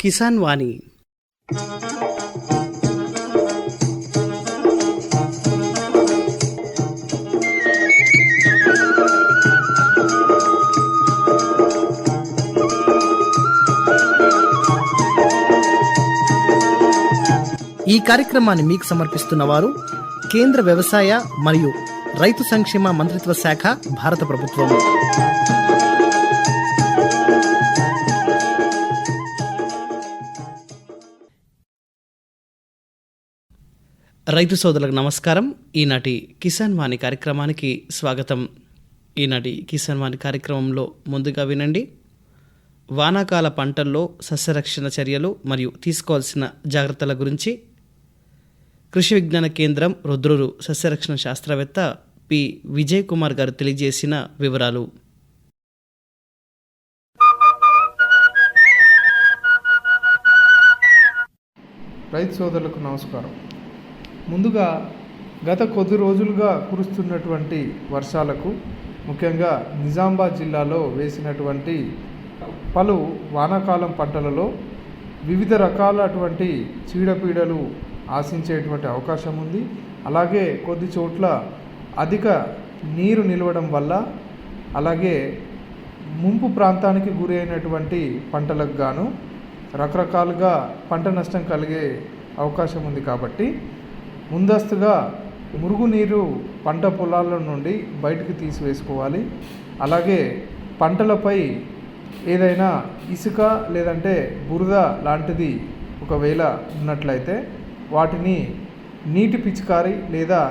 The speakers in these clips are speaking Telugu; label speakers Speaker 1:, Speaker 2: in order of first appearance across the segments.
Speaker 1: కిసాన్ వాణి. ఈ కార్యక్రమాన్ని మీకు సమర్పిస్తున్న వారు కేంద్ర వ్యవసాయ మరియు రైతు సంక్షేమ మంత్రిత్వ శాఖ భారత ప్రభుత్వం. రైతు సోదరులకు నమస్కారం. ఈనాటి కిసాన్ వాణి కార్యక్రమానికి స్వాగతం. ఈనాటి కిసాన్ వాణి కార్యక్రమంలో ముందుగా వినండి. వానాకాల పంటల్లో సస్యరక్షణ చర్యలు మరియు తీసుకోవాల్సిన జాగ్రత్తల గురించి కృషి విజ్ఞాన కేంద్రం రుద్రురు సస్యరక్షణ శాస్త్రవేత్త పి. విజయ్ కుమార్ గారు తెలియజేసిన వివరాలు.
Speaker 2: రైతు సోదరులకు నమస్కారం. ముందుగా గత కొద్ది రోజులుగా కురుస్తున్నటువంటి వర్షాలకు ముఖ్యంగా నిజామాబాద్ జిల్లాలో వేసినటువంటి పలు వానాకాలం పంటలలో వివిధ రకాలటువంటి చీడపీడలు ఆశించేటువంటి అవకాశం ఉంది. అలాగే కొద్ది చోట్ల అధిక నీరు నిలవడం వల్ల అలాగే ముంపు ప్రాంతానికి గురి అయినటువంటి పంటలకు గాను రకరకాలుగా పంట నష్టం కలిగే అవకాశం ఉంది కాబట్టి ముందస్తుగా మురుగునీరు పంట పొలాల నుండి బయటకు తీసివేసుకోవాలి. అలాగే పంటలపై ఏదైనా ఇసుక లేదంటే బురద లాంటిది ఒకవేళ ఉన్నట్లయితే వాటిని నీటి పిచికారి లేదా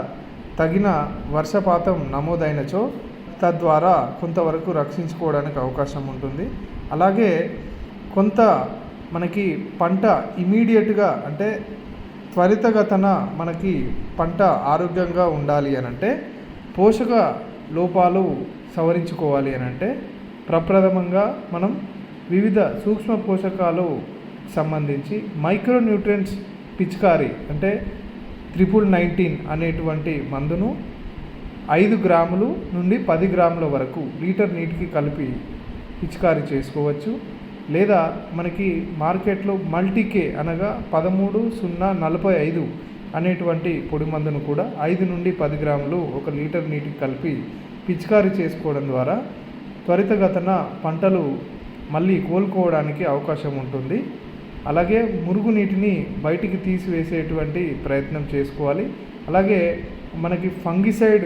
Speaker 2: తగిన వర్షపాతం నమోదైనచో తద్వారా కొంతవరకు రక్షించుకోవడానికి అవకాశం ఉంటుంది. అలాగే కొంత మనకి పంట ఇమీడియట్గా అంటే త్వరితగతన మనకి పంట ఆరోగ్యంగా ఉండాలి అని అంటే పోషక లోపాలు సవరించుకోవాలి అని అంటే ప్రప్రథమంగా మనం వివిధ సూక్ష్మ పోషకాలు సంబంధించి మైక్రో న్యూట్రియంట్స్ పిచికారి అంటే త్రిపుల్ నైన్టీన్ అనేటువంటి మందును ఐదు గ్రాములు నుండి పది గ్రాముల వరకు లీటర్ నీటికి కలిపి పిచికారీ చేసుకోవచ్చు. లేదా మనకి మార్కెట్లో మల్టీకే అనగా పదమూడు సున్నా నలభై ఐదు అనేటువంటి పొడి మందును కూడా ఐదు నుండి పది గ్రాములు ఒక లీటర్ నీటికి కలిపి పిచికారీ చేసుకోవడం ద్వారా త్వరితగతన పంటలు మళ్ళీ కోలుకోవడానికి అవకాశం ఉంటుంది. అలాగే మురుగునీటిని బయటికి తీసివేసేటువంటి ప్రయత్నం చేసుకోవాలి. అలాగే మనకి ఫంగిసైడ్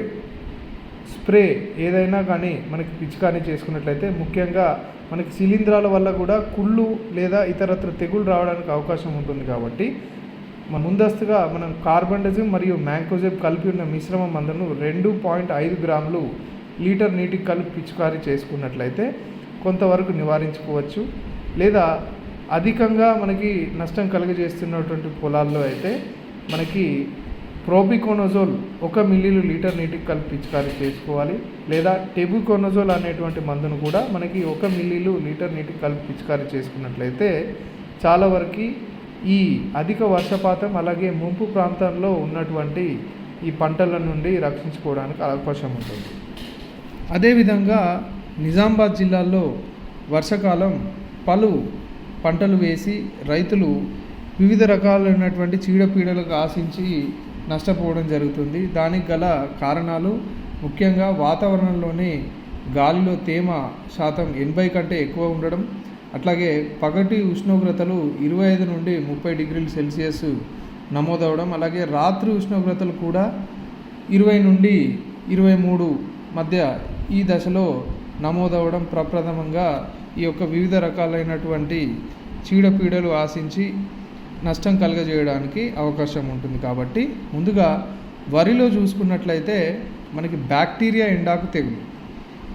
Speaker 2: స్ప్రే ఏదైనా కానీ మనకి పిచికారీ చేసుకున్నట్లయితే ముఖ్యంగా మనకి శిలీంధ్రాల వల్ల కూడా కుళ్ళు లేదా ఇతరత్ర తెగులు రావడానికి అవకాశం ఉంటుంది కాబట్టి ముందస్తుగా మనం కార్బండజిమ్ మరియు మ్యాంకోజెబ్ కలిపి ఉన్న మిశ్రమ మందును రెండు పాయింట్ ఐదు గ్రాములు లీటర్ నీటికి కలిపి పిచికారీ చేసుకున్నట్లయితే కొంతవరకు నివారించుకోవచ్చు. లేదా అధికంగా మనకి నష్టం కలుగజేస్తున్నటువంటి పొలాల్లో అయితే మనకి ప్రోబికోనోజోల్ ఒక మిల్లీలు లీటర్ నీటికి కలిపి పిచికారీ చేసుకోవాలి లేదా టెబుకోనోజోల్ అనేటువంటి మందును కూడా మనకి ఒక మిల్లీలు లీటర్ నీటికి కలిపి పిచికారీ చేసుకున్నట్లయితే చాలా వరకు ఈ అధిక వర్షపాతం అలాగే ముంపు ప్రాంతంలో ఉన్నటువంటి ఈ పంటల నుండి రక్షించుకోవడానికి అవకాశం ఉంటుంది. అదేవిధంగా నిజామాబాద్ జిల్లాలో వర్షాకాలం పలు పంటలు వేసి రైతులు వివిధ రకాలైనటువంటి చీడపీడలకు ఆశించి నష్టపోవడం జరుగుతుంది. దానికి గల కారణాలు ముఖ్యంగా వాతావరణంలోని గాలిలో తేమ శాతం ఎనభై కంటే ఎక్కువ ఉండడం అట్లాగే పగటి ఉష్ణోగ్రతలు ఇరవై ఐదు నుండి ముప్పై డిగ్రీల సెల్సియస్ నమోదవడం అలాగే రాత్రి ఉష్ణోగ్రతలు కూడా ఇరవై నుండి ఇరవై మూడు మధ్య ఈ దశలో నమోదవడం ప్రప్రథమంగా ఈ యొక్క వివిధ రకాలైనటువంటి చీడపీడలు ఆశించి నష్టం కలుగజేయడానికి అవకాశం ఉంటుంది కాబట్టి ముందుగా వరిలో చూసుకున్నట్లయితే మనకి బ్యాక్టీరియా ఎండాకు తెగులు.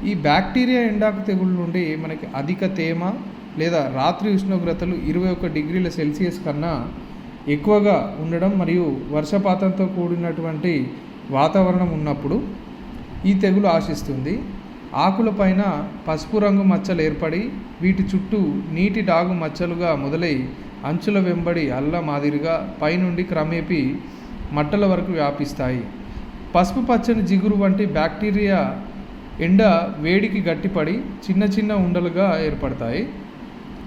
Speaker 2: ఈ బ్యాక్టీరియా ఎండాకు తెగులు నుండి మనకి అధిక తేమ లేదా రాత్రి ఉష్ణోగ్రతలు ఇరవై ఒక్క డిగ్రీల సెల్సియస్ కన్నా ఎక్కువగా ఉండడం మరియు వర్షపాతంతో కూడినటువంటి వాతావరణం ఉన్నప్పుడు ఈ తెగులు ఆశిస్తుంది. ఆకులపైన పసుపు రంగు మచ్చలు ఏర్పడి వీటి చుట్టూ నీటి డాగు మచ్చలుగా మొదలై అంచుల వెంబడి అల్ల మాదిరిగా పైనుండి క్రమేపీ మట్టల వరకు వ్యాపిస్తాయి. పసుపు పచ్చని జిగురు వంటి బ్యాక్టీరియా ఎండ వేడికి గట్టిపడి చిన్న చిన్న ఉండలుగా ఏర్పడతాయి.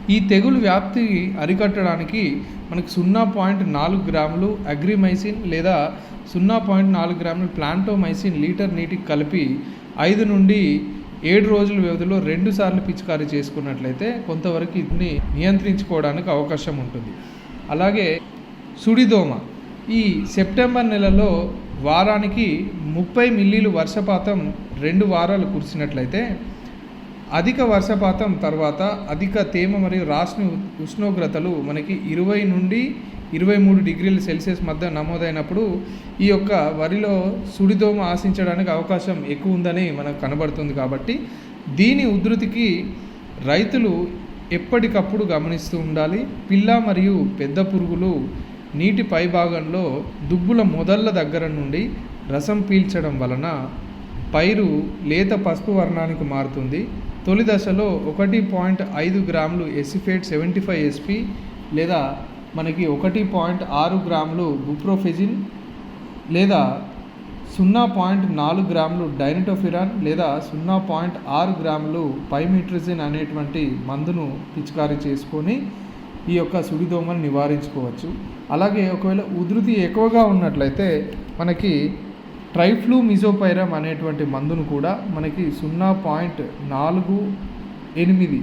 Speaker 2: ఈ తెగులు వ్యాప్తి అరికట్టడానికి మనకు సున్నా పాయింట్ నాలుగు గ్రాములు అగ్రిమైసిన్ లేదా సున్నా పాయింట్ నాలుగు గ్రాములు ప్లాంటోమైసిన్ లీటర్ నీటికి కలిపి ఐదు నుండి ఏడు రోజుల వ్యవధిలో రెండు సార్లు పిచికారీ చేసుకున్నట్లయితే కొంతవరకు ఇది నియంత్రించుకోవడానికి అవకాశం ఉంటుంది. అలాగే సుడిదోమ. ఈ సెప్టెంబర్ నెలలో వారానికి ముప్పై మిల్లీలు వర్షపాతం రెండు వారాలు కురిసినట్లయితే అధిక వర్షపాతం తర్వాత అధిక తేమ మరియు రాష్ట్ర ఉష్ణోగ్రతలు మనకి ఇరవై నుండి ఇరవై మూడు డిగ్రీల సెల్సియస్ మధ్య నమోదైనప్పుడు ఈ యొక్క వరిలో సుడిదోమ ఆశించడానికి అవకాశం ఎక్కువ ఉందని మనకు కనబడుతుంది కాబట్టి దీని ఉధృతికి రైతులు ఎప్పటికప్పుడు గమనిస్తూ ఉండాలి. పిల్ల మరియు పెద్ద పురుగులు నీటి పైభాగంలో దుబ్బుల మొదళ్ళ దగ్గర నుండి రసం పీల్చడం వలన పైరు లేత పసుపు వర్ణానికి మారుతుంది. తొలి దశలో ఒకటి పాయింట్ ఐదు గ్రాములు ఎసిఫేట్ సెవెంటీ ఫైవ్ ఎస్పి లేదా మనకి ఒకటి పాయింట్ ఆరు గ్రాములు బుప్రోఫెజిన్ లేదా సున్నా పాయింట్ నాలుగు గ్రాములు డైనటోఫిరాన్ లేదా సున్నా పాయింట్ ఆరు గ్రాములు పైమిట్రిజిన్ అనేటువంటి మందును పిచికారీ చేసుకొని ఈ యొక్క సుడిదోమను నివారించుకోవచ్చు. అలాగే ఒకవేళ ఉధృతి ఎక్కువగా ఉన్నట్లయితే మనకి ట్రైఫ్లూ మిజోపైరమ్ అనేటువంటి మందును కూడా మనకి సున్నా పాయింట్ నాలుగు ఎనిమిది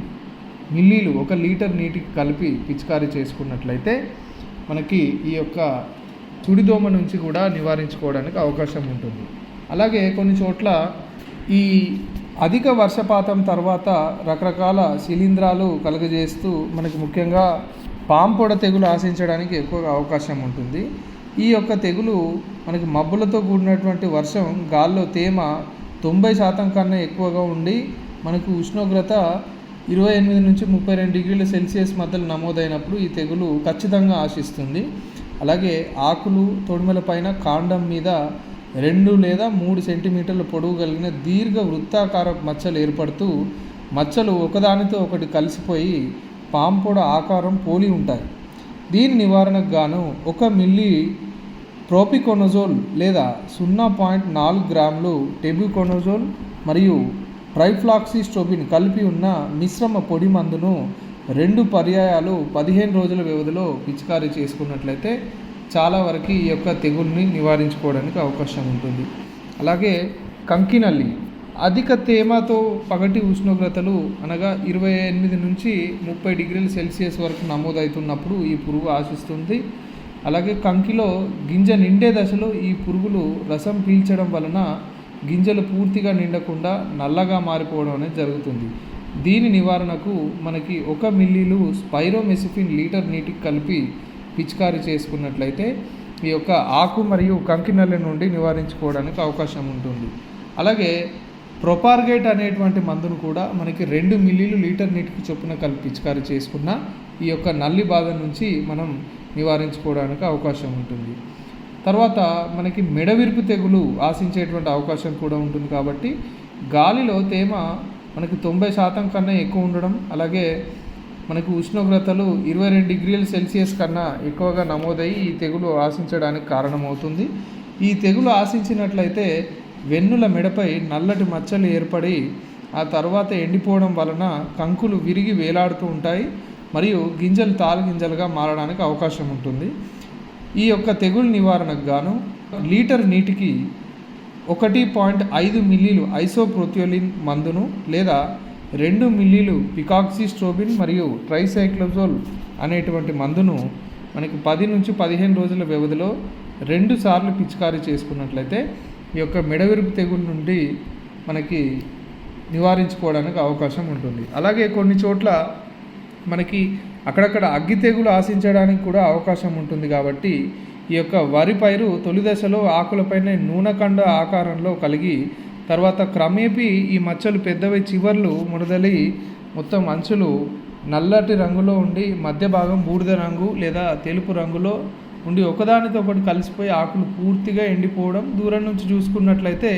Speaker 2: మిల్లీలు ఒక లీటర్ నీటికి కలిపి పిచికారీ చేసుకున్నట్లయితే మనకి ఈ యొక్క చుడిదోమ నుంచి కూడా నివారించుకోవడానికి అవకాశం ఉంటుంది. అలాగే కొన్ని చోట్ల ఈ అధిక వర్షపాతం తర్వాత రకరకాల శిలీంధ్రాలు కలుగజేస్తూ మనకి ముఖ్యంగా పాంపొడ తెగులు ఆశించడానికి ఎక్కువగా అవకాశం ఉంటుంది. ఈ యొక్క తెగులు మనకి మబ్బులతో కూడినటువంటి వర్షం గాల్లో తేమ తొంభై శాతం కన్నా ఎక్కువగా ఉండి మనకు ఉష్ణోగ్రత ఇరవై ఎనిమిది నుంచి ముప్పై రెండు డిగ్రీల సెల్సియస్ మధ్యలో నమోదైనప్పుడు ఈ తెగులు ఖచ్చితంగా ఆశిస్తుంది. అలాగే ఆకులు తొడిమల పైన కాండం మీద రెండు లేదా మూడు సెంటీమీటర్ల పొడవు కలిగిన దీర్ఘ వృత్తాకార మచ్చలు ఏర్పడుతూ మచ్చలు ఒకదానితో ఒకటి కలిసిపోయి పాంపొడ ఆకారం పోలి ఉంటాయి. దీని నివారణకు గాను ఒక మిల్లీ ప్రోపికొనజోల్ లేదా సున్నా పాయింట్ నాలుగు గ్రాములు టెబ్యూకొనజోల్ మరియు ట్రైఫ్లాక్సిస్ట్రోబిన్ కలిపి ఉన్న మిశ్రమ పొడి మందును రెండు పర్యాయాలు పదిహేను రోజుల వ్యవధిలో పిచికారీ చేసుకున్నట్లయితే చాలా వరకు ఈ యొక్క తెగుల్ని నివారించుకోవడానికి అవకాశం ఉంటుంది. అలాగే కంకినల్లి అధిక తేమతో పగటి ఉష్ణోగ్రతలు అనగా ఇరవై ఎనిమిది నుంచి ముప్పై డిగ్రీల సెల్సియస్ వరకు నమోదవుతున్నప్పుడు ఈ పురుగు ఆశిస్తుంది. అలాగే కంకిలో గింజ నిండే దశలో ఈ పురుగులు రసం పీల్చడం వలన గింజలు పూర్తిగా నిండకుండా నల్లగా మారిపోవడం అనేది జరుగుతుంది. దీని నివారణకు మనకి ఒక మిల్లీలు స్పైరోమెసిఫిన్ లీటర్ నీటికి కలిపి పిచికారీ చేసుకున్నట్లయితే ఈ యొక్క ఆకు మరియు కంకినెల నుండి నివారించుకోవడానికి అవకాశం ఉంటుంది. అలాగే ప్రొపార్గేట్ అనేటువంటి మందును కూడా మనకి రెండు మిల్లీలు లీటర్ నీటికి చొప్పున కలిపి పిచికారీ చేసుకున్న ఈ యొక్క నల్లి బాధ నుంచి మనం నివారించుకోవడానికి అవకాశం ఉంటుంది. తర్వాత మనకి మెడవిరుపు తెగులు ఆశించేటువంటి అవకాశం కూడా ఉంటుంది కాబట్టి గాలిలో తేమ మనకి తొంభై శాతం కన్నా ఎక్కువ ఉండడం అలాగే మనకు ఉష్ణోగ్రతలు ఇరవై రెండు డిగ్రీల సెల్సియస్ కన్నా ఎక్కువగా నమోదయ్యి ఈ తెగులు ఆశించడానికి కారణమవుతుంది. ఈ తెగులు ఆశించినట్లయితే వెన్నుల మెడపై నల్లటి మచ్చలు ఏర్పడి ఆ తర్వాత ఎండిపోవడం వలన కంకులు విరిగి వేలాడుతూ ఉంటాయి మరియు గింజలు తాలు గింజలుగా మారడానికి అవకాశం ఉంటుంది. ఈ యొక్క తెగులు నివారణకు గాను లీటర్ నీటికి ఒకటి పాయింట్ ఐదు మిల్లీలు ఐసోప్రోథియోలిన్ మందును లేదా రెండు మిల్లీలు పికాక్సిస్ట్రోబిన్ మరియు ట్రైసైక్లోజోల్ అనేటువంటి మందును మనకి పది నుంచి పదిహేను రోజుల వ్యవధిలో రెండు సార్లు పిచికారీ చేసుకున్నట్లయితే ఈ యొక్క మెడవిరుపు తెగులు నుండి మనకి నివారించుకోవడానికి అవకాశం ఉంటుంది. అలాగే కొన్ని చోట్ల మనకి అక్కడక్కడ అగ్గి తెగులు ఆశించడానికి కూడా అవకాశం ఉంటుంది కాబట్టి ఈ యొక్క వరి పైరు తొలి దశలో ఆకులపైన నూనెకండ ఆకారంలో కలిగి తర్వాత క్రమేపీ ఈ మచ్చలు పెద్దవి చివర్లు ముడదలి మొత్తం అంచులు నల్లటి రంగులో ఉండి మధ్య భాగం బూడిద రంగు లేదా తెలుపు రంగులో ఉండి ఒకదానితో ఒకటి కలిసిపోయి ఆకులు పూర్తిగా ఎండిపోవడం దూరం నుంచి చూసుకున్నట్లయితే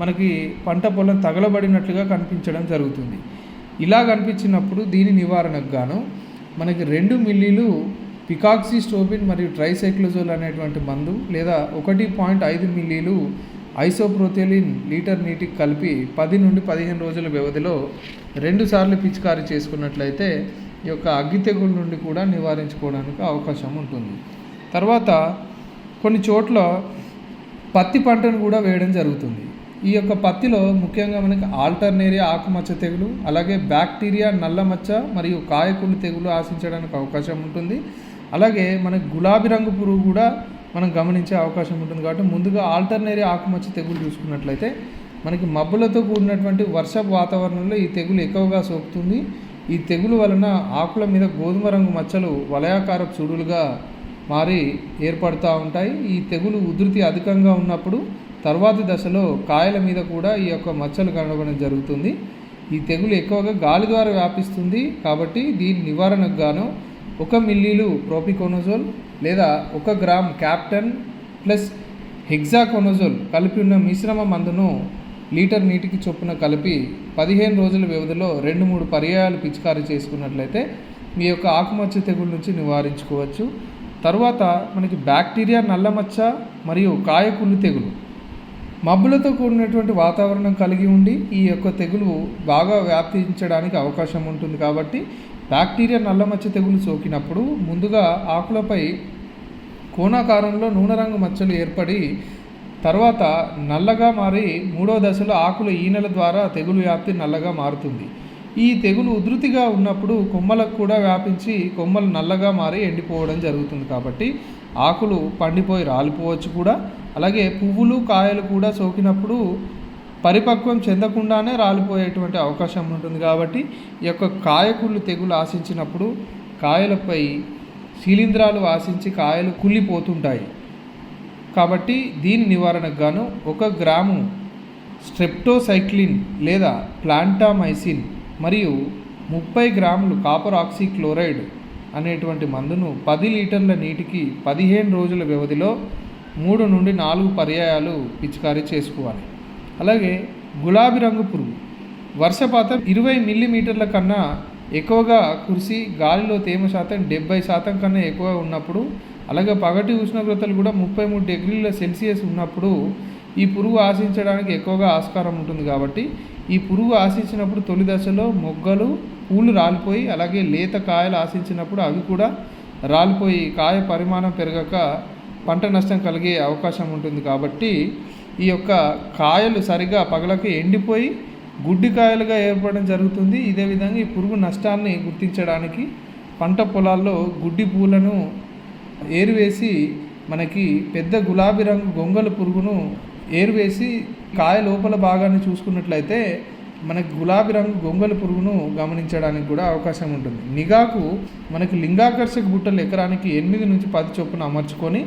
Speaker 2: మనకి పంట పొలం తగలబడినట్లుగా కనిపించడం జరుగుతుంది. ఇలా కనిపించినప్పుడు దీని నివారణకు గాను మనకి రెండు మిల్లీలు పికాక్సీ స్టోబిన్ మరియు ట్రైసైక్లోజోల్ అనేటువంటి మందు లేదా ఒకటి పాయింట్ ఐదు మిల్లీలు ఐసోప్రోథెలిన్ లీటర్ నీటికి కలిపి పది నుండి పదిహేను రోజుల వ్యవధిలో రెండుసార్లు పిచికారీ చేసుకున్నట్లయితే ఈ యొక్క అగ్గి తెగుల నుండి కూడా నివారించుకోవడానికి అవకాశం ఉంటుంది. తర్వాత కొన్ని చోట్ల పత్తి పంటను కూడా వేయడం జరుగుతుంది. ఈ యొక్క పత్తిలో ముఖ్యంగా మనకి ఆల్టర్నేరియా ఆకుమచ్చ తెగులు అలాగే బ్యాక్టీరియా నల్ల మచ్చ మరియు కాయకుళ్ళు తెగులు ఆశించడానికి అవకాశం ఉంటుంది. అలాగే మనకి గులాబీ రంగు పురుగు కూడా మనం గమనించే అవకాశం ఉంటుంది. కాబట్టి ముందుగా ఆల్టర్నేరియా ఆకుమచ్చ తెగులు చూసుకున్నట్లయితే మనకి మబ్బులతో కూడినటువంటి వర్షపు వాతావరణంలో ఈ తెగులు ఎక్కువగా సోకుతుంది. ఈ తెగులు వలన ఆకుల మీద గోధుమ రంగు మచ్చలు వలయాకారపు చూడులుగా మారి ఏర్పడుతూ ఉంటాయి. ఈ తెగులు ఉధృతి అధికంగా ఉన్నప్పుడు తర్వాతి దశలో కాయల మీద కూడా ఈ యొక్క మచ్చలు కనబడడం జరుగుతుంది. ఈ తెగులు ఎక్కువగా గాలి ద్వారా వ్యాపిస్తుంది కాబట్టి దీని నివారణకు గాను ఒక మిల్లీలు ప్రోపికోనోజోల్ లేదా ఒక గ్రామ్ క్యాప్టన్ ప్లస్ హెగ్జాకోనోజోల్ కలిపి ఉన్న మిశ్రమ మందును లీటర్ నీటికి చొప్పున కలిపి పదిహేను రోజుల వ్యవధిలో రెండు మూడు పర్యాయాలు పిచికారీ చేసుకున్నట్లయితే మీ యొక్క ఆకుమచ్చ తెగుళ్ళ నుంచి నివారించుకోవచ్చు. తర్వాత మనకి బ్యాక్టీరియా నల్లమచ్చ మరియు కాయకుళ్ళు తెగులు. మబ్బులతో కూడినటువంటి వాతావరణం కలిగి ఉండి ఈ యొక్క తెగులు బాగా వ్యాప్తించడానికి అవకాశం ఉంటుంది కాబట్టి బ్యాక్టీరియా నల్లమచ్చ తెగులు సోకినప్పుడు ముందుగా ఆకులపై కోణాకారంలో నూనె రంగు మచ్చలు ఏర్పడి తర్వాత నల్లగా మారి మూడో దశలో ఆకుల ఈనెల ద్వారా తెగులు వ్యాప్తి నల్లగా మారుతుంది. ఈ తెగులు ఉధృతిగా ఉన్నప్పుడు కొమ్మలకు కూడా వ్యాపించి కొమ్మలు నల్లగా మారి ఎండిపోవడం జరుగుతుంది కాబట్టి ఆకులు పండిపోయి రాలిపోవచ్చు కూడా. అలాగే పువ్వులు కాయలు కూడా సోకినప్పుడు పరిపక్వం చెందకుండానే రాలిపోయేటువంటి అవకాశం ఉంటుంది కాబట్టి ఈ యొక్క కాయకుళ్ళు తెగులు ఆశించినప్పుడు కాయలపై శిలీంధ్రాలు ఆశించి కాయలు కుళ్ళిపోతుంటాయి. కాబట్టి దీని నివారణకు గాను ఒక గ్రాము స్ట్రెప్టోసైక్లిన్ లేదా ప్లాంటామైసిన్ మరియు ముప్పై గ్రాములు కాపర్ ఆక్సిక్లోరైడ్ అనేటువంటి మందును పది లీటర్ల నీటికి పదిహేను రోజుల వ్యవధిలో మూడు నుండి నాలుగు పర్యాయాలు పిచికారీ చేసుకోవాలి. అలాగే గులాబీ రంగు పురుగు. వర్షపాతం ఇరవై మిల్లీమీటర్ల కన్నా ఎక్కువగా కురిసి గాలిలో తేమ శాతం డెబ్బై శాతం కన్నా ఎక్కువ ఉన్నప్పుడు అలాగే పగటి ఉష్ణోగ్రతలు కూడా ముప్పై మూడు డిగ్రీల సెల్సియస్ ఉన్నప్పుడు ఈ పురుగు ఆశించడానికి ఎక్కువగా ఆస్కారం ఉంటుంది కాబట్టి ఈ పురుగు ఆశించినప్పుడు తొలి దశలో మొగ్గలు పూలు రాలిపోయి అలాగే లేత కాయలు ఆశించినప్పుడు అవి కూడా రాలిపోయి కాయ పరిమాణం పెరగక పంట నష్టం కలిగే అవకాశం ఉంటుంది కాబట్టి ఈ యొక్క కాయలు సరిగా పగలకి ఎండిపోయి గుడ్డి కాయలుగా ఏర్పడడం జరుగుతుంది. ఇదే విధంగా ఈ పురుగు నష్టాన్ని గుర్తించడానికి పంట పొలాల్లో గుడ్డి పూలను ఏరువేసి మనకి పెద్ద గులాబీ రంగు గొంగలు పురుగును ఏరు వేసి కాయ లోపల భాగాన్ని చూసుకున్నట్లయితే మనకి గులాబీ రంగు గొంగల పురుగును గమనించడానికి కూడా అవకాశం ఉంటుంది. నిఘాకు మనకి లింగాకర్షక బుట్టలు ఎకరానికి ఎనిమిది నుంచి పది చొప్పున అమర్చుకొని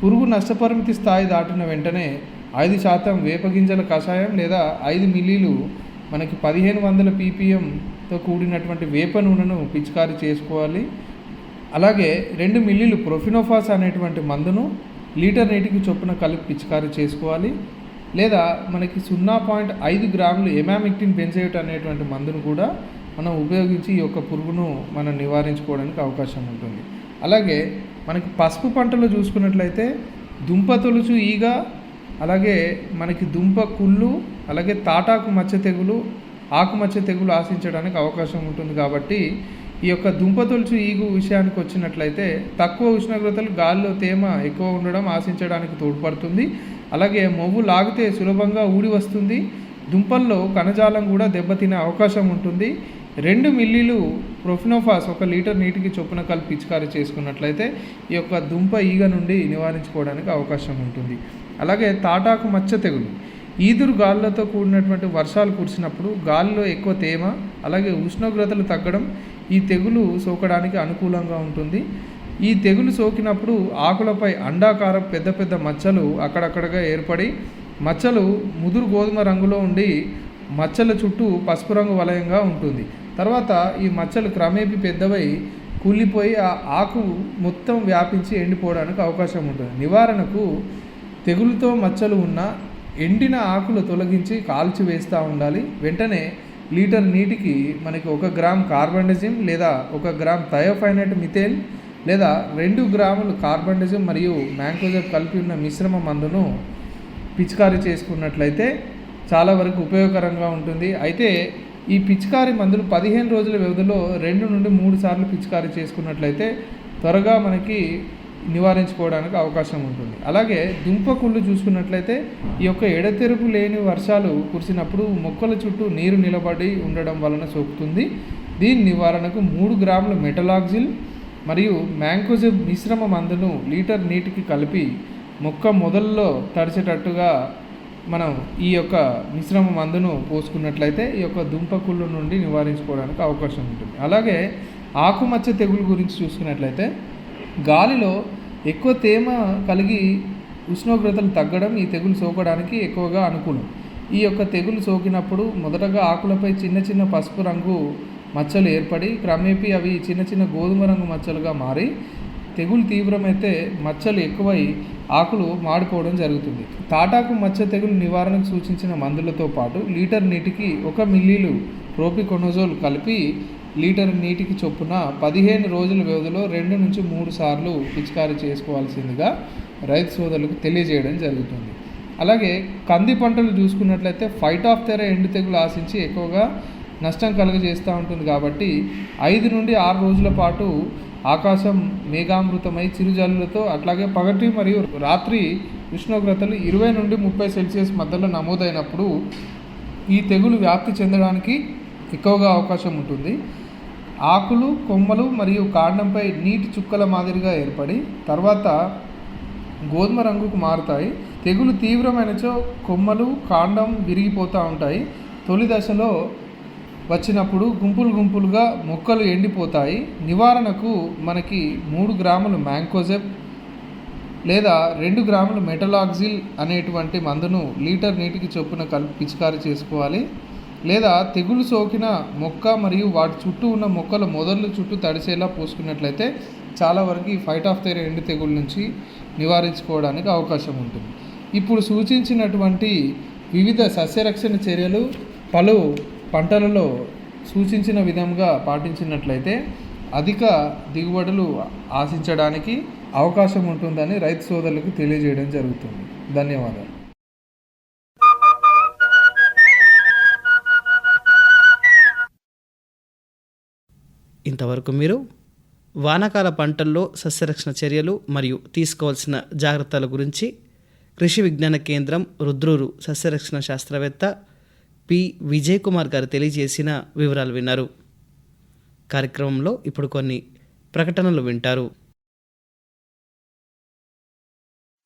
Speaker 2: పురుగు నష్టపరిమితి స్థాయి దాటిన వెంటనే ఐదు శాతం వేపగింజల కషాయం లేదా ఐదు మిల్లీలు మనకి పదిహేను వందల పీపీఎంతో కూడినటువంటి వేప నూనెను పిచికారీ చేసుకోవాలి. అలాగే రెండు మిల్లీలు ప్రొఫినోఫాస్ అనేటువంటి మందును లీటర్ నీటికి చొప్పున కలిపి పిచికారీ చేసుకోవాలి. లేదా మనకి సున్నా పాయింట్ ఐదు గ్రాములు ఎమామిక్టిన్ బెంజైట్ అనేటువంటి మందును కూడా మనం ఉపయోగించి ఈ యొక్క పురుగును మనం నివారించుకోవడానికి అవకాశం ఉంటుంది. అలాగే మనకి పసుపు పంటలో చూసుకున్నట్లయితే దుంప తొలుచు ఈగ అలాగే మనకి దుంప కుళ్ళు అలాగే తాటాకు మచ్చ తెగులు ఆకుమచ్చ తెగులు ఆశించడానికి అవకాశం ఉంటుంది కాబట్టి ఈ యొక్క దుంప తొలుచు ఈగు విషయానికి వచ్చినట్లయితే తక్కువ ఉష్ణోగ్రతలు గాల్లో తేమ ఎక్కువ ఉండడం ఆశించడానికి తోడ్పడుతుంది. అలాగే మొవ్వు లాగితే సులభంగా ఊడి వస్తుంది. దుంపల్లో కణజాలం కూడా దెబ్బతినే అవకాశం ఉంటుంది. రెండు మిల్లీలు ప్రొఫినోఫాస్ ఒక లీటర్ నీటికి చొప్పున కలిపి పిచికారీ చేసుకున్నట్లయితే ఈ యొక్క దుంప ఈగ నుండి నివారించుకోవడానికి అవకాశం ఉంటుంది. అలాగే తాటాకు మచ్చ తెగులు. ఈదురు గాలులతో కూడినటువంటి వర్షాలు కురిసినప్పుడు గాలిలో ఎక్కువ తేమ అలాగే ఉష్ణోగ్రతలు తగ్గడం ఈ తెగులు సోకడానికి అనుకూలంగా ఉంటుంది. ఈ తెగులు సోకినప్పుడు ఆకులపై అండాకారం పెద్ద పెద్ద మచ్చలు అక్కడక్కడగా ఏర్పడి మచ్చలు ముదురు గోధుమ రంగులో ఉండి మచ్చల చుట్టూ పసుపు రంగు వలయంగా ఉంటుంది. తర్వాత ఈ మచ్చలు క్రమేపీ పెద్దవై కూలిపోయి ఆ ఆకు మొత్తం వ్యాపించి ఎండిపోవడానికి అవకాశం ఉంటుంది. నివారణకు తెగులుతో మచ్చలు ఉన్న ఎండిన ఆకులు తొలగించి కాల్చి వేస్తూ ఉండాలి. వెంటనే లీటర్ నీటికి మనకి ఒక గ్రామ్ కార్బండజిమ్ లేదా ఒక గ్రామ్ థయోఫైనట్ మిథేన్ లేదా రెండు గ్రాములు కార్బండజిమ్ మరియు మ్యాంకోజబ్ కలిపి ఉన్న మిశ్రమ మందును పిచికారీ చేసుకున్నట్లయితే చాలా వరకు ఉపయోగకరంగా ఉంటుంది. అయితే ఈ పిచికారి మందులు పదిహేను రోజుల వ్యవధిలో రెండు నుండి మూడు సార్లు పిచికారి చేసుకున్నట్లయితే త్వరగా మనకి నివారించుకోవడానికి అవకాశం ఉంటుంది. అలాగే దుంప కుళ్ళు చూసుకున్నట్లయితే ఈ యొక్క ఎడతెరుపు లేని వర్షాలు కురిసినప్పుడు మొక్కల చుట్టూ నీరు నిలబడి ఉండడం వలన సోకుతుంది. దీని నివారణకు మూడు గ్రాముల మెటలాక్జిల్ మరియు మ్యాంకోజిబ్ మిశ్రమ మందును లీటర్ నీటికి కలిపి మొక్క మొదల్లో తడిచేటట్టుగా మనం ఈ యొక్క మిశ్రమ మందును పోసుకున్నట్లయితే ఈ యొక్క దుంపకుళ్ళు నుండి నివారించుకోవడానికి అవకాశం ఉంటుంది. అలాగే ఆకుమచ్చ తెగులు గురించి చూసుకున్నట్లయితే గాలిలో ఎక్కువ తేమ కలిగి ఉష్ణోగ్రతలు తగ్గడం ఈ తెగులు సోకడానికి ఎక్కువగా అనుకూలం. ఈ యొక్క తెగులు సోకినప్పుడు మొదటగా ఆకులపై చిన్న చిన్న పసుపు రంగు మచ్చలు ఏర్పడి క్రమేపీ అవి చిన్న చిన్న గోధుమ రంగు మచ్చలుగా మారి తెగులు తీవ్రమైతే మచ్చలు ఎక్కువై ఆకులు మాడిపోవడం జరుగుతుంది. తాటాకు మచ్చ తెగులు నివారణకు సూచించిన మందులతో పాటు లీటర్ నీటికి ఒక మిల్లీలు ప్రోపికొనజోల్ కలిపి లీటర్ నీటికి చొప్పున పదిహేను రోజుల వ్యవధిలో రెండు నుంచి మూడు సార్లు పిచికారీ చేసుకోవాల్సిందిగా రైతు సోదరులకు తెలియజేయడం జరుగుతుంది. అలాగే కంది పంటలు చూసుకున్నట్లయితే ఫైట్ ఆఫ్ తెర ఎండు తెగులు ఆశించి ఎక్కువగా నష్టం కలుగజేస్తూ ఉంటుంది కాబట్టి ఐదు నుండి ఆరు రోజుల పాటు ఆకాశం మేఘామృతమై చిరుజల్లులతో అట్లాగే పగటి మరియు రాత్రి ఉష్ణోగ్రతలు ఇరవై నుండి ముప్పై సెల్సియస్ మధ్యలో నమోదైనప్పుడు ఈ తెగులు వ్యాప్తి చెందడానికి ఎక్కువగా అవకాశం ఉంటుంది. ఆకులు కొమ్మలు మరియు కాండంపై నీటి చుక్కల మాదిరిగా ఏర్పడి తర్వాత గోధుమ రంగుకు మారుతాయి. తెగులు తీవ్రమైనచో కొమ్మలు కాండం విరిగిపోతూ ఉంటాయి. తొలి దశలో వచ్చినప్పుడు గుంపులు గుంపులుగా మొక్కలు ఎండిపోతాయి. నివారణకు మనకి మూడు గ్రాములు మ్యాంకోజెప్ లేదా రెండు గ్రాములు మెటలాక్జిల్ అనేటువంటి మందును లీటర్ నీటికి చొప్పున కలిపి పిచికారీ చేసుకోవాలి. లేదా తెగులు సోకిన మొక్క మరియు వాటి చుట్టూ ఉన్న మొక్కల మొదళ్ళు చుట్టూ తడిసేలా పోసుకున్నట్లయితే చాలా వరకు ఈ ఫైట్ ఆఫ్ తెర ఎండు తెగుల నుంచి నివారించుకోవడానికి అవకాశం ఉంటుంది. ఇప్పుడు సూచించినటువంటి వివిధ సస్యరక్షణ చర్యలు పలు పంటలలో సూచించిన విధంగా పాటించినట్లయితే అధిక దిగుబడులు ఆశించడానికి అవకాశం ఉంటుందని రైతు సోదరులకు తెలియజేయడం జరుగుతుంది. ధన్యవాదాలు.
Speaker 1: ఇంతవరకు మీరు వానాకాల పంటల్లో సస్యరక్షణ చర్యలు మరియు తీసుకోవాల్సిన జాగ్రత్తల గురించి కృషి విజ్ఞాన కేంద్రం రుద్రూరు సస్యరక్షణ శాస్త్రవేత్త పి. విజయ్ కుమార్ గారు తెలియజేసిన వివరాలు విన్నారు. కార్యక్రమంలో ఇప్పుడు కొన్ని ప్రకటనలు వింటారు.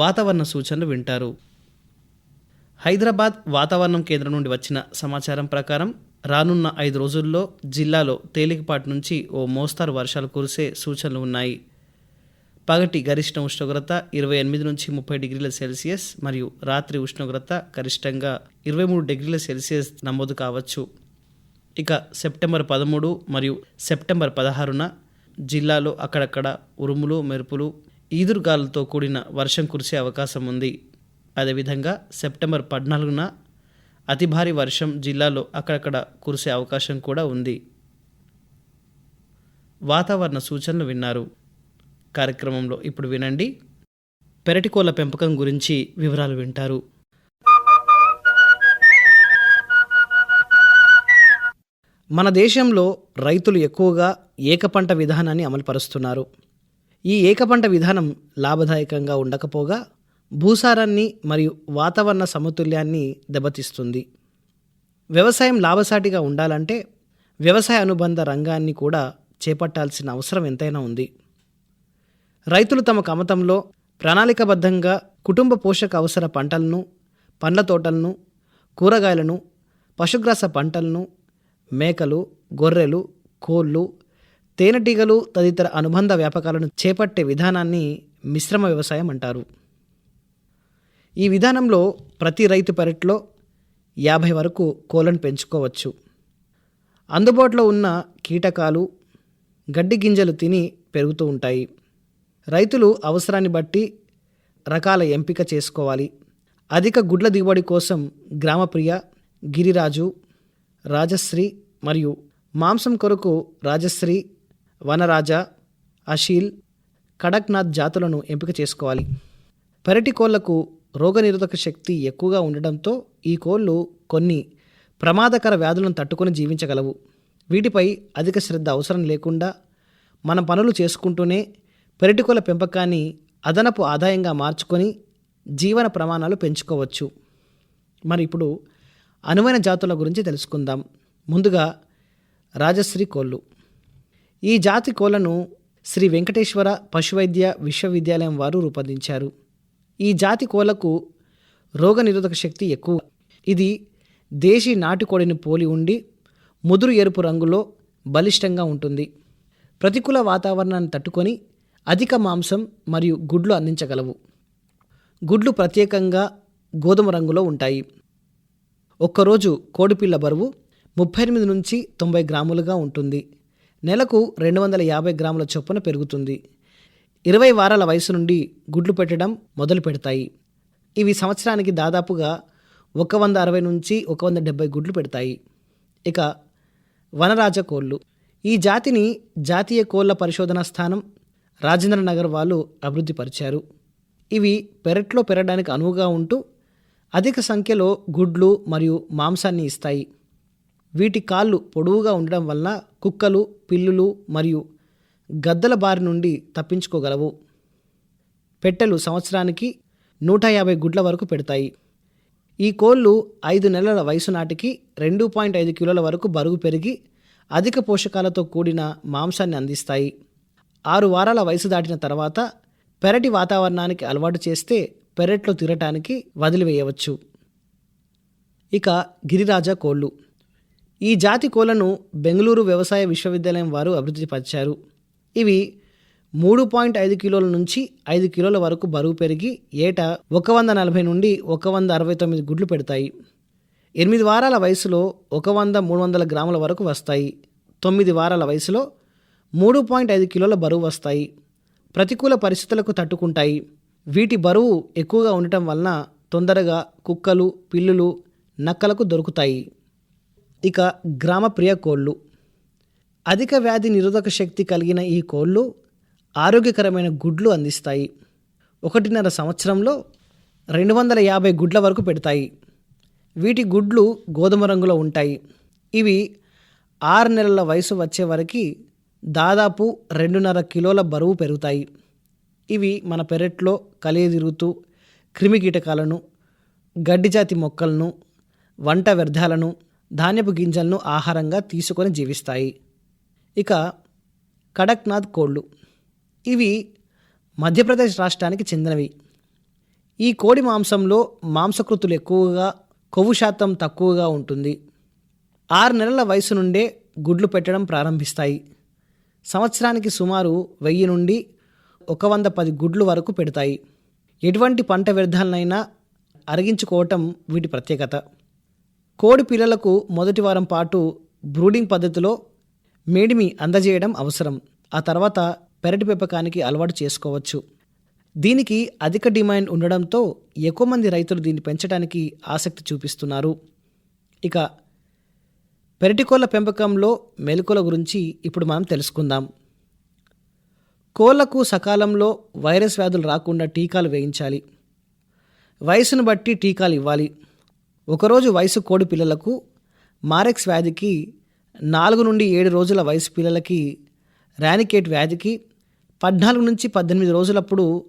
Speaker 1: వాతావరణ సూచనలు వింటారు. హైదరాబాద్ వాతావరణం కేంద్రం నుండి వచ్చిన సమాచారం ప్రకారం రానున్న ఐదు రోజుల్లో జిల్లాలో తేలికపాటి నుంచి ఓ మోస్తారు వర్షాలు కురిసే సూచనలు ఉన్నాయి. పగటి గరిష్ట ఉష్ణోగ్రత ఇరవై ఎనిమిది నుంచి ముప్పై డిగ్రీల సెల్సియస్ మరియు రాత్రి ఉష్ణోగ్రత గరిష్టంగా ఇరవై మూడు డిగ్రీల సెల్సియస్ నమోదు కావచ్చు. ఇక సెప్టెంబర్ పదమూడు మరియు సెప్టెంబర్ పదహారున జిల్లాలో అక్కడక్కడ ఉరుములు మెరుపులు ఈదురుగాలతో కూడిన వర్షం కురిసే అవకాశం ఉంది. అదేవిధంగా సెప్టెంబర్ పద్నాలుగున అతి భారీ వర్షం జిల్లాలో అక్కడక్కడ కురిసే అవకాశం కూడా ఉంది. వాతావరణ సూచనలు విన్నారు. కార్యక్రమంలో ఇప్పుడు వినండి. పెరటికోళ్ళ పెంపకం గురించి వివరాలు వింటారు. మన దేశంలో రైతులు ఎక్కువగా ఏకపంట విధానాన్ని అమలుపరుస్తున్నారు. ఈ ఏకపంట విధానం లాభదాయకంగా ఉండకపోగా భూసారాన్ని మరియు వాతావరణ సమతుల్యాన్ని దెబ్బతీస్తుంది. వ్యవసాయం లాభసాటిగా ఉండాలంటే వ్యవసాయ అనుబంధ రంగాన్ని కూడా చేపట్టాల్సిన అవసరం ఎంతైనా ఉంది. రైతులు తమ కమతంలో ప్రణాళికబద్ధంగా కుటుంబ పోషక అవసర పంటలను పండ్ల తోటలను కూరగాయలను పశుగ్రాస పంటలను మేకలు గొర్రెలు కోళ్ళు తేనెటీగలు తదితర అనుబంధ వ్యాపకాలను చేపట్టే విధానాన్ని మిశ్రమ వ్యవసాయం అంటారు. ఈ విధానంలో ప్రతి రైతు పెరట్లో యాభై వరకు కోళ్ళను పెంచుకోవచ్చు. అందుబాటులో ఉన్న కీటకాలు గడ్డి గింజలు తిని పెరుగుతూ ఉంటాయి. రైతులు అవసరాన్ని బట్టి రకాల ఎంపిక చేసుకోవాలి. అధిక గుడ్ల దిగుబడి కోసం గ్రామప్రియ గిరిరాజు రాజశ్రీ మరియు మాంసం కొరకు రాజశ్రీ వనరాజ అషీల్ కడక్నాథ్ జాతులను ఎంపిక చేసుకోవాలి. పెరటి కోళ్ళకు రోగనిరోధక శక్తి ఎక్కువగా ఉండడంతో ఈ కోళ్ళు కొన్ని ప్రమాదకర వ్యాధులను తట్టుకొని జీవించగలవు. వీటిపై అధిక శ్రద్ధ అవసరం లేకుండా మన పనులు చేసుకుంటూనే పెరటికోళ్ళ పెంపకాన్ని అదనపు ఆదాయంగా మార్చుకొని జీవన ప్రమాణాలు పెంచుకోవచ్చు. మరి ఇప్పుడు అనువైన జాతుల గురించి తెలుసుకుందాం. ముందుగా రాజశ్రీ కోళ్ళు ఈ జాతి కోళ్ళను శ్రీ వెంకటేశ్వర పశువైద్య విశ్వవిద్యాలయం వారు రూపొందించారు. ఈ జాతి కోళ్ళకు రోగనిరోధక శక్తి ఎక్కువ. ఇది దేశీ నాటుకోడిని పోలి ఉండి ముదురు ఎరుపు రంగులో బలిష్టంగా ఉంటుంది. ప్రతికూల వాతావరణాన్ని తట్టుకొని అధిక మాంసం మరియు గుడ్లు అందించగలవు. గుడ్లు ప్రత్యేకంగా గోధుమ రంగులో ఉంటాయి. ఒక్కరోజు కోడిపిల్ల బరువు ముప్పై ఎనిమిది నుంచి తొంభై గ్రాములుగా ఉంటుంది. నెలకు రెండు వందల యాభై గ్రాముల చొప్పున పెరుగుతుంది. ఇరవై వారాల వయసు నుండి గుడ్లు పెట్టడం మొదలు పెడతాయి. ఇవి సంవత్సరానికి దాదాపుగా ఒక వంద అరవై నుంచి ఒక వంద డెబ్బై గుడ్లు పెడతాయి. ఇక వనరాజ కోళ్ళు ఈ జాతిని జాతీయ కోళ్ళ పరిశోధనా స్థానం రాజేంద్ర నగర్ వాళ్ళు అభివృద్ధి పరిచారు. ఇవి పెరట్లో పెరగడానికి అనువుగా ఉంటూ అధిక సంఖ్యలో గుడ్లు మరియు మాంసాన్ని ఇస్తాయి. వీటి కాళ్ళు పొడవుగా ఉండడం వల్ల కుక్కలు పిల్లులు మరియు గద్దల బారి నుండి తప్పించుకోగలవు. పెట్టెలు సంవత్సరానికి నూట యాభై గుడ్ల వరకు పెడతాయి. ఈ కోళ్ళు ఐదు నెలల వయసు నాటికి రెండు పాయింట్ ఐదు కిలోల వరకు బరువు పెరిగి అధిక పోషకాలతో కూడిన మాంసాన్ని అందిస్తాయి. ఆరు వారాల వయసు దాటిన తర్వాత పెరటి వాతావరణానికి అలవాటు చేస్తే పెరట్లో తిరటానికి వదిలివేయవచ్చు. ఇక గిరిరాజా కోళ్ళు. ఈ జాతి కోళ్ళను బెంగళూరు వ్యవసాయ విశ్వవిద్యాలయం వారు అభివృద్ధి పరిచారు. ఇవి మూడు పాయింట్ ఐదు కిలోల నుంచి ఐదు కిలోల వరకు బరువు పెరిగి ఏటా ఒక వంద నలభై నుండి ఒక వంద అరవై తొమ్మిది గుడ్లు పెడతాయి. ఎనిమిది వారాల వయసులో ఒక వంద మూడు వందల గ్రాముల వరకు వస్తాయి. తొమ్మిది వారాల వయసులో మూడు పాయింట్ ఐదు కిలోల బరువు వస్తాయి. ప్రతికూల పరిస్థితులకు తట్టుకుంటాయి. వీటి బరువు ఎక్కువగా ఉండటం వలన తొందరగా కుక్కలు పిల్లులు నక్కలకు దొరుకుతాయి. ఇక గ్రామప్రియ కోళ్ళు. అధిక వ్యాధి నిరోధక శక్తి కలిగిన ఈ కోళ్ళు ఆరోగ్యకరమైన గుడ్లు అందిస్తాయి. ఒకటిన్నర సంవత్సరంలో రెండు వందల యాభై గుడ్ల వరకు పెడతాయి. వీటి గుడ్లు గోధుమ రంగులో ఉంటాయి. ఇవి ఆరు నెలల వయసు వచ్చే వరకు దాదాపు రెండున్నర కిలోల బరువు పెరుగుతాయి. ఇవి మన పెరట్లో కలియదిరుగుతూ క్రిమికీటకాలను గడ్డిజాతి మొక్కలను వంట వ్యర్థాలను ధాన్యపు గింజలను ఆహారంగా తీసుకొని జీవిస్తాయి. ఇక కడక్నాథ్ కోళ్ళు ఇవి మధ్యప్రదేశ్ రాష్ట్రానికి చెందినవి. ఈ కోడి మాంసంలో మాంసకృతులు ఎక్కువగా కొవ్వు శాతం తక్కువగా ఉంటుంది. ఆరు నెలల వయసు నుండే గుడ్లు పెట్టడం ప్రారంభిస్తాయి. సంవత్సరానికి సుమారు వెయ్యి నుండి ఒక వంద పది గుడ్లు వరకు పెడతాయి. ఎటువంటి పంట వ్యర్థాలనైనా అరిగించుకోవటం వీటి ప్రత్యేకత. కోడి పిల్లలకు మొదటి వారం పాటు బ్రూడింగ్ పద్ధతిలో మేడిమి అందజేయడం అవసరం. ఆ తర్వాత పెరటి పెంపకానికి అలవాటు చేసుకోవచ్చు. దీనికి అధిక డిమాండ్ ఉండడంతో ఎక్కువ మంది రైతులు దీన్ని పెంచడానికి ఆసక్తి చూపిస్తున్నారు. ఇక పెరటికోళ్ళ పెంపకంలో మెలకుల గురించి ఇప్పుడు మనం తెలుసుకుందాం. కోళ్ళకు సకాలంలో వైరస్ వ్యాధులు రాకుండా టీకాలు వేయించాలి. వయసును బట్టి టీకాలు ఇవ్వాలి. ఒకరోజు వయసు కోడి పిల్లలకు మారెక్స్ వ్యాధికి నాలుగు నుండి ఏడు రోజుల వయసు పిల్లలకి ర్యానికేట్ వ్యాధికి పద్నాలుగు నుంచి పద్దెనిమిది రోజులప్పుడు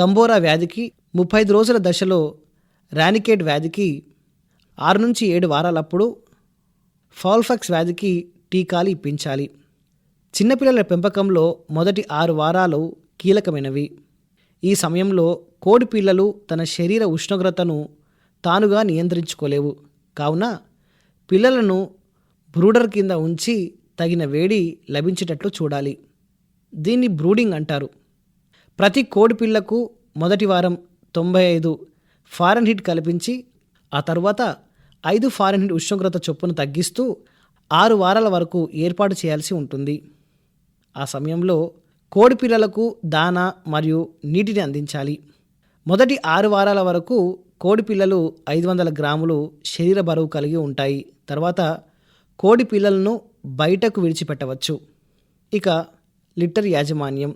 Speaker 1: గంబోరా వ్యాధికి ముప్పై ఐదు రోజుల దశలో ర్యానికేట్ వ్యాధికి ఆరు నుంచి ఏడు వారాలప్పుడు ఫాల్ఫక్స్ వ్యాధికి టీకాలు ఇప్పించాలి. చిన్నపిల్లల పెంపకంలో మొదటి ఆరు వారాలు కీలకమైనవి. ఈ సమయంలో కోడి పిల్లలు తన శరీర ఉష్ణోగ్రతను తానుగా నియంత్రించుకోలేవు. కావున పిల్లలను బ్రూడర్ కింద ఉంచి తగిన వేడి లభించేటట్లు చూడాలి. దీన్ని బ్రూడింగ్ అంటారు. ప్రతి కోడి పిల్లకు మొదటి వారం తొంభై ఐదు ఫారెన్ హిట్ కల్పించి ఆ తర్వాత ఐదు ఫారెన్ హిట్ ఉష్ణోగ్రత చొప్పున తగ్గిస్తూ ఆరు వారాల వరకు ఏర్పాటు చేయాల్సి ఉంటుంది. ఆ సమయంలో కోడి పిల్లలకు దాన మరియు నీటిని అందించాలి. మొదటి ఆరు వారాల వరకు కోడి పిల్లలు ఐదు వందల గ్రాములు శరీర బరువు కలిగి ఉంటాయి. తర్వాత కోడి పిల్లలను బయటకు విడిచిపెట్టవచ్చు. ఇక లిటర్ యాజమాన్యం.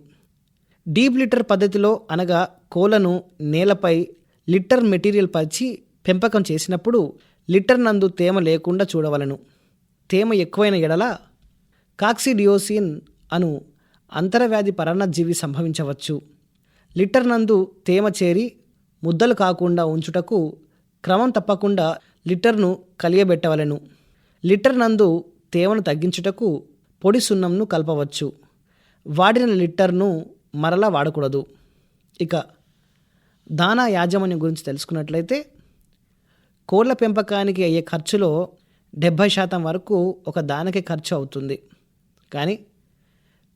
Speaker 1: డీప్ లిటర్ పద్ధతిలో అనగా కోళ్ళను నేలపై లిటర్ మెటీరియల్ పరిచి పెంపకం చేసినప్పుడు లిటర్ నందు తేమ లేకుండా చూడవలను. తేమ ఎక్కువైన ఎడల కాక్సిడియోసిన్ అను అంతరవ్యాధి పరాన్నజీవి సంభవించవచ్చు. లిటర్ నందు తేమ చేరి ముద్దలు కాకుండా ఉంచుటకు క్రమం తప్పకుండా లిటర్ను కలియబెట్టవలెను. లిటర్ నందు తేమను తగ్గించుటకు పొడి సున్నంను కలపవచ్చు. వాడిన లిటర్ను మరలా వాడకూడదు. ఇక దానా యాజమాన్యం గురించి తెలుసుకున్నట్లయితే కోళ్ళ పెంపకానికి అయ్యే ఖర్చులో డెబ్భై శాతం వరకు ఒక దానకి ఖర్చు అవుతుంది. కానీ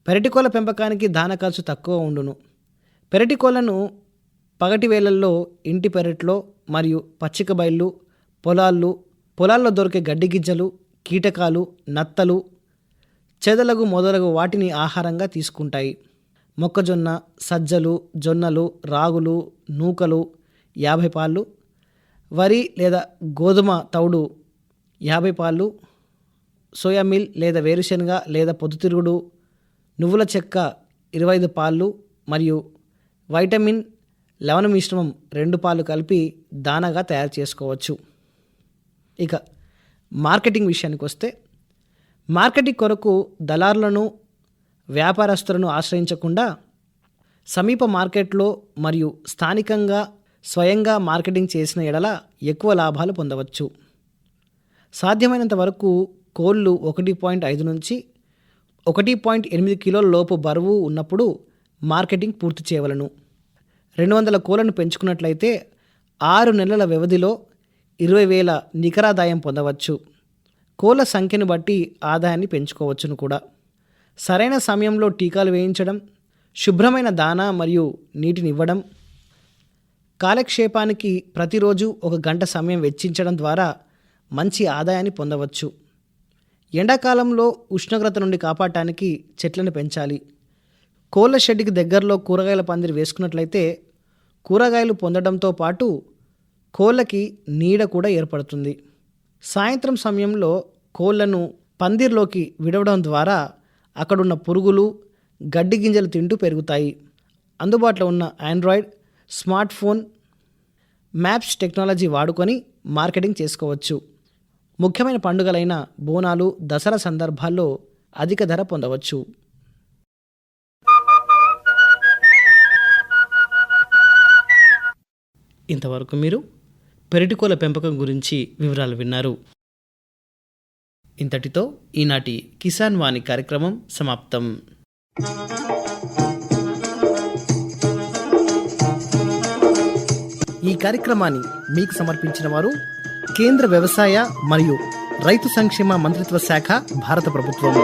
Speaker 1: పెరటి కోళ్ళ పెంపకానికి దాన ఖర్చు తక్కువ ఉండును. పెరటి కోళ్ళను పగటి వేళల్లో ఇంటి పెరట్లో మరియు పచ్చిక బయళ్ళు పొలాల్లో పొలాల్లో దొరికే గడ్డి గింజలు కీటకాలు నత్తలు చెదలగు మొదలగు వాటిని ఆహారంగా తీసుకుంటాయి. మొక్కజొన్న సజ్జలు జొన్నలు రాగులు నూకలు యాభై పాళ్ళు వరి లేదా గోధుమ తౌడు యాభై పాళ్ళు సోయా మిల్ లేదా వేరుశనగ లేదా పొద్దుతిరుగుడు నువ్వుల చెక్క ఇరవై ఐదు పాళ్ళు మరియు వైటమిన్ లవణ మిశ్రమం రెండు పాలు కలిపి దానాగా తయారు చేసుకోవచ్చు. ఇక మార్కెటింగ్ విషయానికి వస్తే మార్కెటింగ్ కొరకు దళారులను వ్యాపారస్తులను ఆశ్రయించకుండా సమీప మార్కెట్లో మరియు స్థానికంగా స్వయంగా మార్కెటింగ్ చేసిన ఎడల ఎక్కువ లాభాలు పొందవచ్చు. సాధ్యమైనంత వరకు కోళ్ళు ఒకటి పాయింట్ ఐదు నుంచి ఒకటి పాయింట్ ఎనిమిది కిలోల లోపు బరువు ఉన్నప్పుడు మార్కెటింగ్ పూర్తి చేయవలను. రెండు వందల కోళ్ళను పెంచుకున్నట్లయితే ఆరు నెలల వ్యవధిలో ఇరవై వేల నికరాదాయం పొందవచ్చు. కోళ్ళ సంఖ్యను బట్టి ఆదాయాన్ని పెంచుకోవచ్చును కూడా. సరైన సమయంలో టీకాలు వేయించడం శుభ్రమైన దానా మరియు నీటిని ఇవ్వడం కాలక్షేపానికి ప్రతిరోజు ఒక గంట సమయం వెచ్చించడం ద్వారా మంచి ఆదాయాన్ని పొందవచ్చు. ఎండాకాలంలో ఉష్ణోగ్రత నుండి కాపాడటానికి చెట్లను పెంచాలి. కోళ్ళ షెడ్కి దగ్గరలో కూరగాయల పందిరి వేసుకున్నట్లయితే కూరగాయలు పొందడంతో పాటు కోళ్ళకి నీడ కూడా ఏర్పడుతుంది. సాయంత్రం సమయంలో కోళ్ళను పందిర్లోకి విడవడం ద్వారా అక్కడున్న పురుగులు గడ్డి గింజలు తింటూ పెరుగుతాయి. అందుబాటులో ఉన్న Android smart phone maps technology వాడుకొని మార్కెటింగ్ చేసుకోవచ్చు. ముఖ్యమైన పండుగలైన బోనాలు దసరా సందర్భాల్లో అధిక ధర పొందవచ్చు. ఇంతవరకు మీరు పెరటికోల పెంపకం గురించి వివరాలు విన్నారు. ఇంతటితో ఈనాటి కిసాన్ వాణి కార్యక్రమం సమాప్తం. ఈ కార్యక్రమాన్ని మీకు సమర్పించిన వారు కేంద్ర వ్యవసాయ మరియు రైతు సంక్షేమ మంత్రిత్వ శాఖ భారత ప్రభుత్వం.